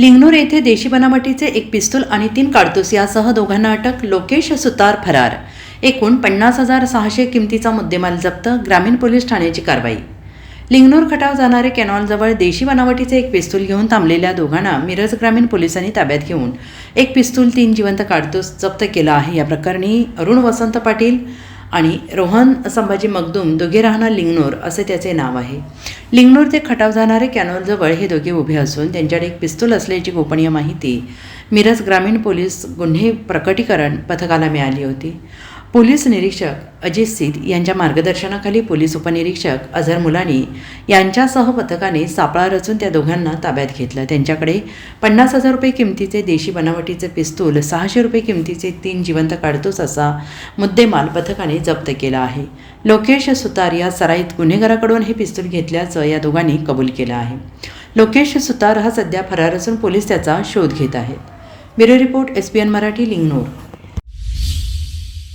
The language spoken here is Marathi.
लिंगनूर येथे देशी बनावटीचे एक पिस्तूल आणि तीन काडतूस यासह दोघांना अटक लोकेश सुतार फरार. एकूण पन्नास हजार सहाशे किमतीचा मुद्देमाल जप्त ग्रामीण पोलीस ठाण्याची कारवाई. लिंगनूर खटाव जाणारे कॅनॉलजवळ देशी बनावटीचे एक पिस्तूल घेऊन थांबलेल्या दोघांना मिरज ग्रामीण पोलिसांनी ताब्यात घेऊन एक पिस्तूल तीन जिवंत काडतूस जप्त केला आहे. या प्रकरणी अरुण वसंत पाटील आणि रोहन संभाजी मगदूम दोघे राहणार लिंगनूर असे त्याचे नाव आहे. लिंगनूर ते खटाव जाणारे कॅनॉलजवळ हे दोघे उभे असून त्यांच्याकडे एक पिस्तूल असल्याची गोपनीय माहिती मिरज ग्रामीण पोलीस गुन्हे प्रकटीकरण पथकाला मिळाली होती. पोलीस निरीक्षक अजित सिद यांच्या मार्गदर्शनाखाली पोलीस उपनिरीक्षक अझर मुलानी यांच्यासह पथकाने सापळा रचून त्या दोघांना ताब्यात घेतलं. त्यांच्याकडे पन्नास हजार रुपये किमतीचे देशी बनावटीचे पिस्तूल सहाशे रुपये किमतीचे तीन जिवंत काढतोस असा मुद्देमाल पथकाने जप्त केला आहे. लोकेश सुतार या सराईत गुन्हेगाराकडून हे पिस्तूल घेतल्याचं या दोघांनी कबूल केलं आहे. लोकेश सुतार हा सध्या फरार असून पोलीस त्याचा शोध घेत आहेत. Bureau report S P N Marathi Lingnur.